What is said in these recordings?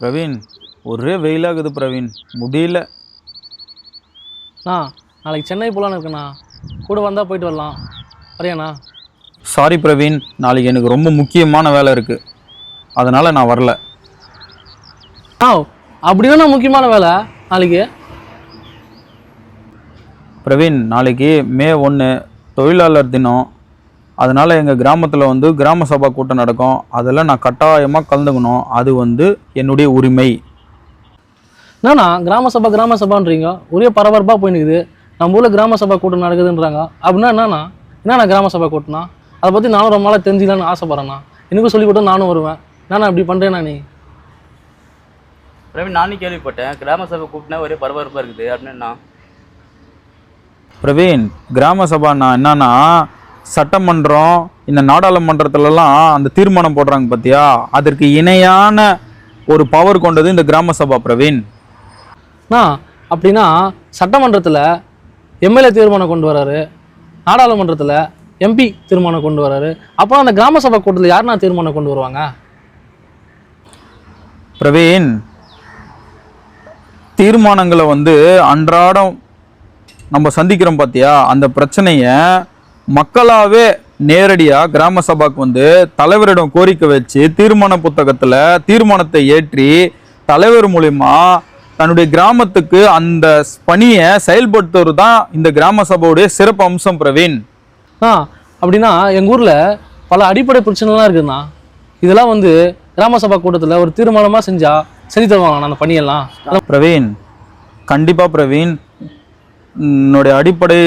பிரவீன் ஒரே வெயிலாகுது பிரவீன். முடியல. அண்ணா நாளைக்கு சென்னை போகலான்னு இருக்கேண்ணா. கூட வந்தால் போயிட்டு வரலாம். வரியாண்ணா? சாரி பிரவீன் நாளைக்கு எனக்கு ரொம்ப முக்கியமான வேலை இருக்குது அதனால் நான் வரல. ஆ அப்படின்னா முக்கியமான வேலை நாளைக்கு? பிரவீன் நாளைக்கு மே ஒன்று தொழிலாளர் தினம். அதனால் எங்கள் கிராமத்தில் வந்து கிராம சபா கூட்டம் நடக்கும். அதில் நான் கட்டாயமாக கலந்துக்கணும். அது வந்து என்னுடைய உரிமை. என்னண்ணா கிராம சபா கிராம சபான்றீங்க? ஒரே பரபரப்பாக போயினுக்குது நம்ம ஊரில் கிராம சபா கூட்டம் நடக்குதுன்றாங்க. அப்படின்னா என்னண்ணா? என்னண்ணா கிராம சபா கூட்டம்னா? அதை பற்றி நானும் ரொம்ப நாளாக தெரிஞ்சுக்கலான்னு ஆசைப்பட்றேண்ணா. எனக்கும் சொல்லி கொடுத்தா நானும் வருவேன். என்னண்ணா இப்படி பண்ணுறேண்ணா நீ? பிரவீன் நானும் கேள்விப்பட்டேன். கிராம சபை கூப்பிட்டா ஒரே பரபரப்பாக இருக்குது. அப்படின்னா பிரவீன் கிராம சபான்னா என்னன்னா சட்டமன்றம் இந்த நாடாளுமன்றத்துலலாம் அந்த தீர்மானம் போடுறாங்க பார்த்தியா அதற்கு இணையான ஒரு பவர் கொண்டது இந்த கிராம சபா பிரவீன். அண்ணா அப்படின்னா சட்டமன்றத்தில் எம்எல்ஏ தீர்மானம் கொண்டு வராரு நாடாளுமன்றத்தில் எம்பி தீர்மானம் கொண்டு வராரு அப்புறம் அந்த கிராம சபா கூட்டத்தில் யாருண்ணா தீர்மானம் கொண்டு வருவாங்க? பிரவீன் தீர்மானங்களை வந்து அன்றாடம் நம்ம சந்திக்கிறோம் பார்த்தியா அந்த பிரச்சனையை மக்களாவே நேரடியாக கிராம சபாக்கு வந்து தலைவரிடம் கோரிக்கை வச்சு தீர்மான புத்தகத்தில் தீர்மானத்தை ஏற்றி தலைவர் மூலிமா தன்னுடைய கிராமத்துக்கு அந்த பணியை செயல்படுத்துவது தான் இந்த கிராம சபையுடைய சிறப்பு அம்சம் பிரவீன். ஆ அப்படின்னா எங்கள் ஊரில் பல அடிப்படை பிரச்சனைலாம் இருக்குதுண்ணா. இதெல்லாம் வந்து கிராம சபா கூட்டத்தில் ஒரு தீர்மானமாக செஞ்சால் செஞ்சு தருவாங்கண்ணா அந்த பணியெல்லாம். பிரவீன் கண்டிப்பாக பிரவீன். உன்னுடைய அடிப்படை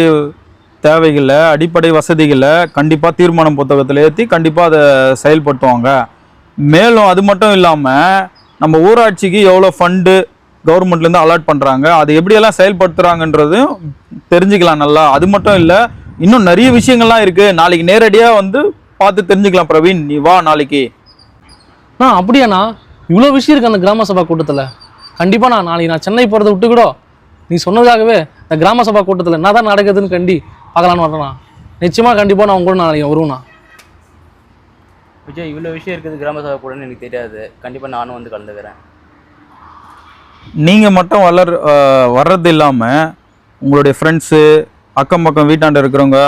தேவைகளை அடிப்படை வசதிகளை கண்டிப்பாக தீர்மானம் புத்தகத்தில் ஏற்றி கண்டிப்பாக அதை செயல்படுத்துவாங்க. மேலும் அது மட்டும் இல்லாமல் நம்ம ஊராட்சிக்கு எவ்வளோ ஃபண்டு கவர்மெண்ட்லேருந்து அலாட் பண்ணுறாங்க அதை எப்படியெல்லாம் செயல்படுத்துகிறாங்கன்றதும் தெரிஞ்சுக்கலாம் நல்லா. அது மட்டும் இல்லை இன்னும் நிறைய விஷயங்கள்லாம் இருக்குது நாளைக்கு நேரடியாக வந்து பார்த்து தெரிஞ்சுக்கலாம் பிரவீன். நீ வா நாளைக்கு. அண்ணா அப்படியாண்ணா? இவ்வளோ விஷயம் இருக்குது அந்த கிராம சபா கூட்டத்தில். கண்டிப்பாக நான் நாளைக்கு நான் சென்னை போகிறத விட்டு கூட நீ சொன்னதாகவே இந்த கிராம சபா கூட்டத்தில் என்ன தான் நடக்குதுன்னு கண்டி பார்க்கலான்னு வரேண்ணா நிச்சயமாக கண்டிப்பாக நான் உங்க கூட நாளைக்கு வருவேண்ணா விஜய் இவ்வளோ விஷயம் இருக்குது கிராம சபை கூடன்னு எனக்கு தெரியாது. கண்டிப்பாக நானும் வந்து கலந்துக்கிறேன். நீங்கள் மட்டும் வளர் வர்றது இல்லாமல் உங்களுடைய ஃப்ரெண்ட்ஸு அக்கம் பக்கம் வீட்டாண்ட இருக்கிறவங்க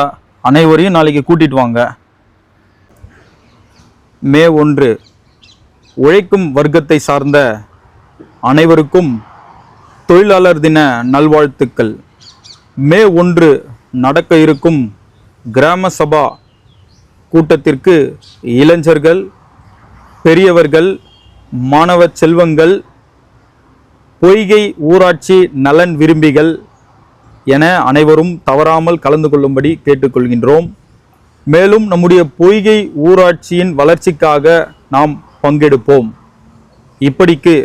அனைவரையும் நாளைக்கு கூட்டிட்டு வாங்க. மே ஒன்று உழைக்கும் வர்க்கத்தை சார்ந்த அனைவருக்கும் தொழிலாளர் தின நல்வாழ்த்துக்கள். மே ஒன்று நடக்க இருக்கும் கிராம சபா கூட்டத்திற்கு இளைஞர்கள் பெரியவர்கள் மாணவ செல்வங்கள் பொய்கை ஊராட்சி நலன் விரும்பிகள் என அனைவரும் தவறாமல் கலந்து கொள்ளும்படி கேட்டுக்கொள்கின்றோம். மேலும் நம்முடைய பொய்கை ஊராட்சியின் வளர்ச்சிக்காக நாம் பங்கெடுப்போம். இப்படிக்கு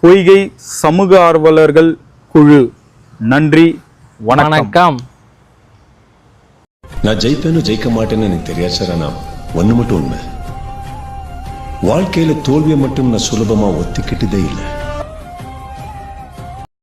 பொய்கை சமூக ஆர்வலர்கள் குழு. நன்றி வணக்கம். நான் ஜெயிப்பேனோ ஜெயிக்க மாட்டேன்னு எனக்கு தெரியாது சார் ஆனால் ஒன்று மட்டும் உண்மை. வாழ்க்கையில் தோல்வியை மட்டும் நான் சுலபமாக ஒத்துக்கிட்டதே இல்லை.